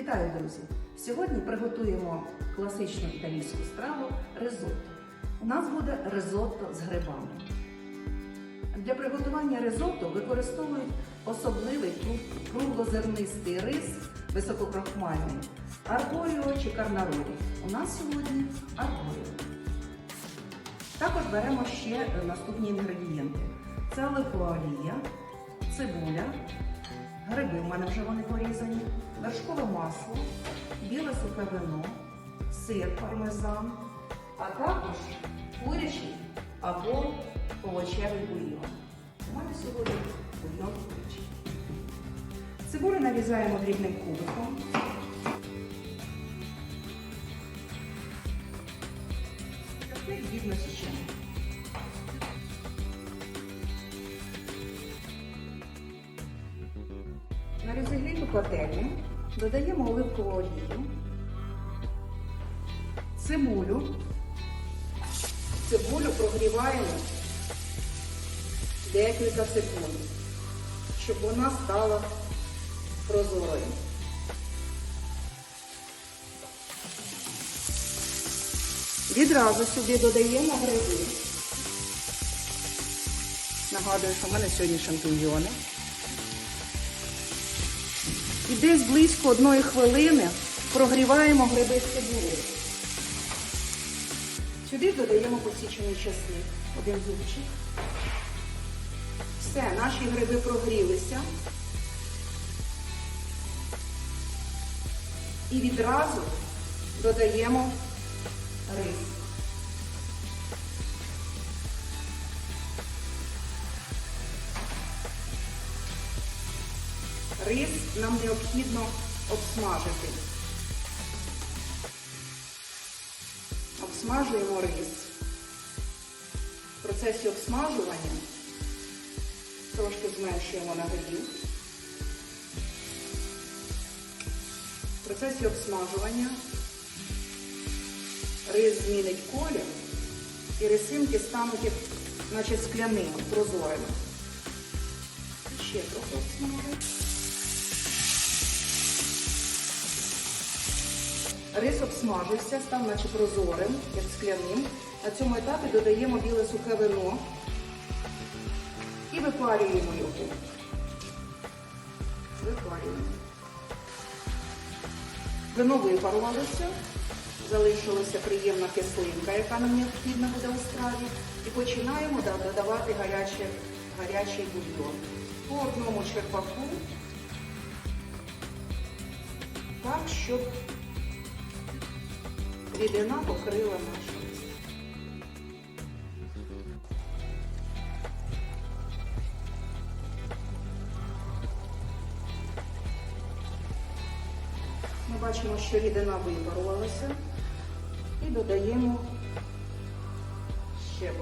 Вітаю, друзі! Сьогодні приготуємо класичну італійську страву ризотто. У нас буде ризотто з грибами. Для приготування ризотто використовують особливий кру- круглозернистий рис висококрохмальний арборіо чи карнаролі. У нас сьогодні арборіо. Також беремо ще наступні інгредієнти: це оливкова цибуля, гриби в мене вже вони порізані, вершкове масло, біле сухе вино, сир пармезан, а також курячий або овочевий бульйон. У мене сьогодні бульйон курячий. Цибулю нарізаємо дрібним кубиком. Дрібно січемо. На розігріту пательню додаємо оливкову олію, цибулю. Цибулю прогріваємо декілька секунд, щоб вона стала прозорою. Відразу сюди додаємо гриби. Нагадую, що в мене сьогодні шампіньйони. І десь близько одної хвилини прогріваємо гриби з цибулею. Сюди додаємо посічений часник, один зубчик. Все, наші гриби прогрілися. І відразу додаємо рис. Нам необхідно обсмажити. Обсмажуємо рис. В процесі обсмажування трошки зменшуємо нагрів. В процесі обсмажування рис змінить колір і рисинки стануть наче скляними, прозорими. Ще трохи обсмажуємо. Рис обсмажився, став наче прозорим, як скляним. На цьому етапі додаємо біле сухе вино і випарюємо його. Випарюємо. Вино випарувалося, залишилася приємна кислинка, яка нам необхідна буде у страві. І починаємо додавати гаряче, гарячий бульйон. По одному черпаку, так, щоб рідина покрила наш рис. Ми бачимо, що рідина випарувалася і додаємо ще.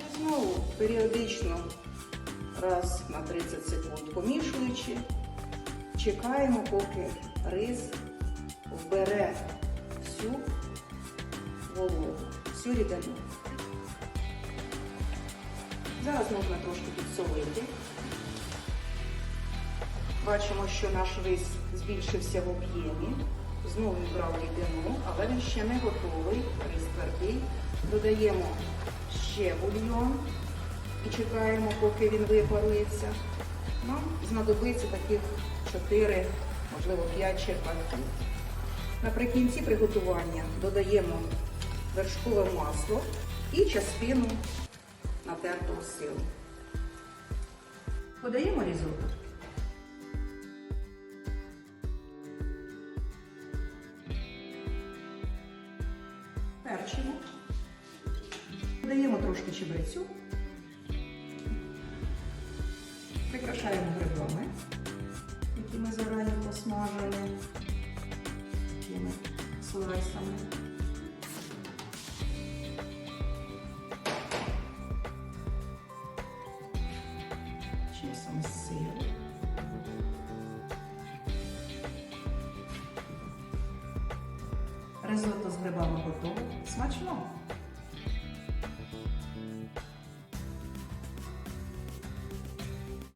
І знову періодично раз на 30 секунд помішуючи, чекаємо, поки рис вбере всю вологу, всю рідину. Зараз можна трошки підсолити. Бачимо, що наш рис збільшився в об'ємі. Знову вбрав рідину, але він ще не готовий. Рис твердий. Додаємо ще бульйон і чекаємо, поки він випарується. Нам знадобиться таких 4, можливо 5 черпаків. Наприкінці приготування додаємо вершкове масло і частину натертого сиру. Подаємо різотто. Перчимо. Додаємо трошки чебрецю. Прикрашаємо грибами, які ми зарані посмажили такими слайсами. Часом сир. Ризотто з грибами готове. Смачно!